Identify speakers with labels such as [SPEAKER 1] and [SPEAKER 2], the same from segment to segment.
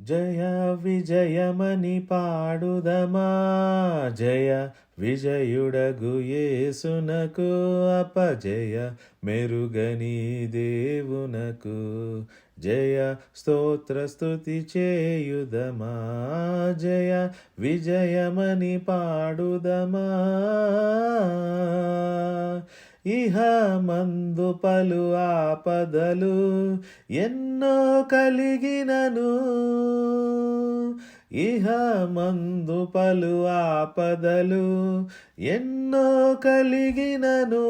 [SPEAKER 1] జయ విజయమని పాడుదమా జయ విజయుడగు యేసునకు అపజయ మెరుగని దేవునకు జయ స్తోత్ర స్తుతి చేయుదమా జయ విజయమని పాడుదమా. ఇహ మందు పలు ఆపదలు ఎన్నో కలిగినను. ఇహ మందు పలు ఆపదలు ఎన్నో కలిగినను.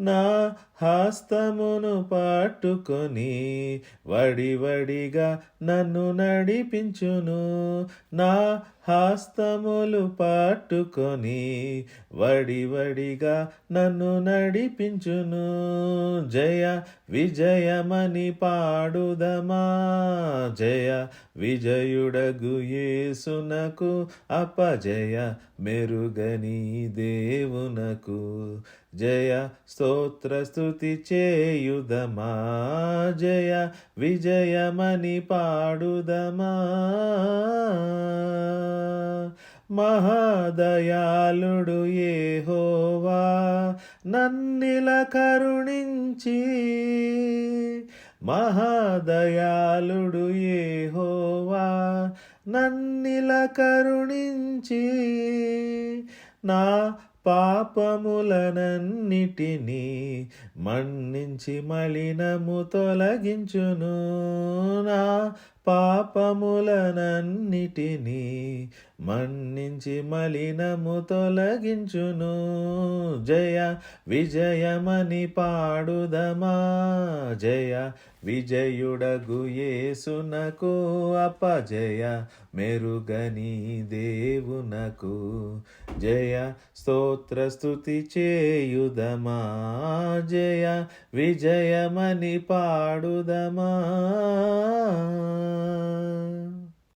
[SPEAKER 1] నా హస్తమును పట్టుకొని వడి వడిగా నన్ను నడిపించును. నా హస్తములు పట్టుకొని వడి వడిగా నన్ను నడిపించును. జయ విజయమని పాడుదమా? జయ విజయుడగు యేసునకు అపజయ మెరుగని దేవునకు. జయ స్తోత్రస్తు స్తుతి చేయుదమా? జయ విజయమని పాడుదమా? మహాదయాళుడు ఏహోవా నన్నిల కరుణించి. మహాదయాళుడు ఏహోవా నన్నిల కరుణించి. నా పాపములనన్నిటినీ మన్నించి మలినము తొలగించును నా పాపములనన్నిటినీ మన్నించి మలినము తొలగించును. జయ విజయమని పాడుదమా. జయ విజయుడగు యేసునకు అపజయ మెరుగని దేవునకు. జయ స్తోత్ర స్తుతి చేయుదమా. జయ విజయమని పాడుదమా. time.